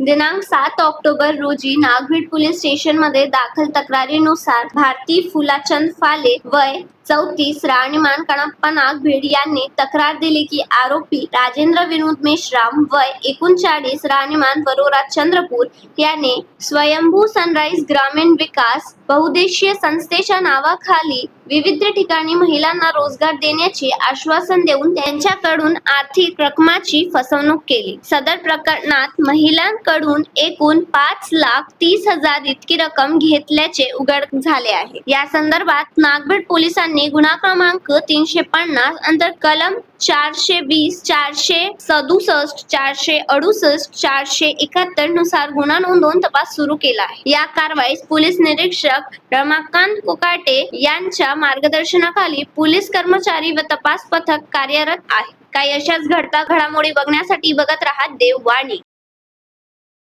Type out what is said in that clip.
दिनांक सात ऑक्टोबर रोजी नागभीड पोलीस स्टेशनमध्ये दाखल तक्रारीनुसार भारती फुलाचंद फाले वय चौतीस राहणीमान कणप्पा नागभीड यांनी तक्रार दिली की आरोपी राजेंद्र विनोद मेश्राम वय एकोणचाळीस राहणीमान वरोरा चंद्रपूर याने स्वयंभू सनराईज ग्रामीण विकास बहुदेशीय संस्थेच्या नावाखाली विविध ठिकाणी महिलांना रोजगार देण्याचे आश्वासन देऊन त्यांच्याकडून आर्थिक रकमाची फसवणूक केली. सदर प्रकरणात महिलांकडून एकूण पाच लाख तीस हजार इतकी रक्कम घेतल्याचे उघड झाले आहे. या संदर्भात नागभीड पोलिसांनी गुन्हा क्रमांक तीनशे पन्नास अंतर कलम चारशे वीस चारशे सदुसष्ट चारशे अडुसष्ट चारशे एकाहत्तरनुसार गुन्हा नोंदवून तपास सुरू केला आहे. या कारवाईस पोलीस निरीक्षक रमाकांत कोकाटे यांच्या मार्गदर्शनाखाली पोलीस कर्मचारी व तपास पथक कार्यरत आहे. काही अशाच घडता घडामोडी बघण्यासाठी बघत राहा देववाणी.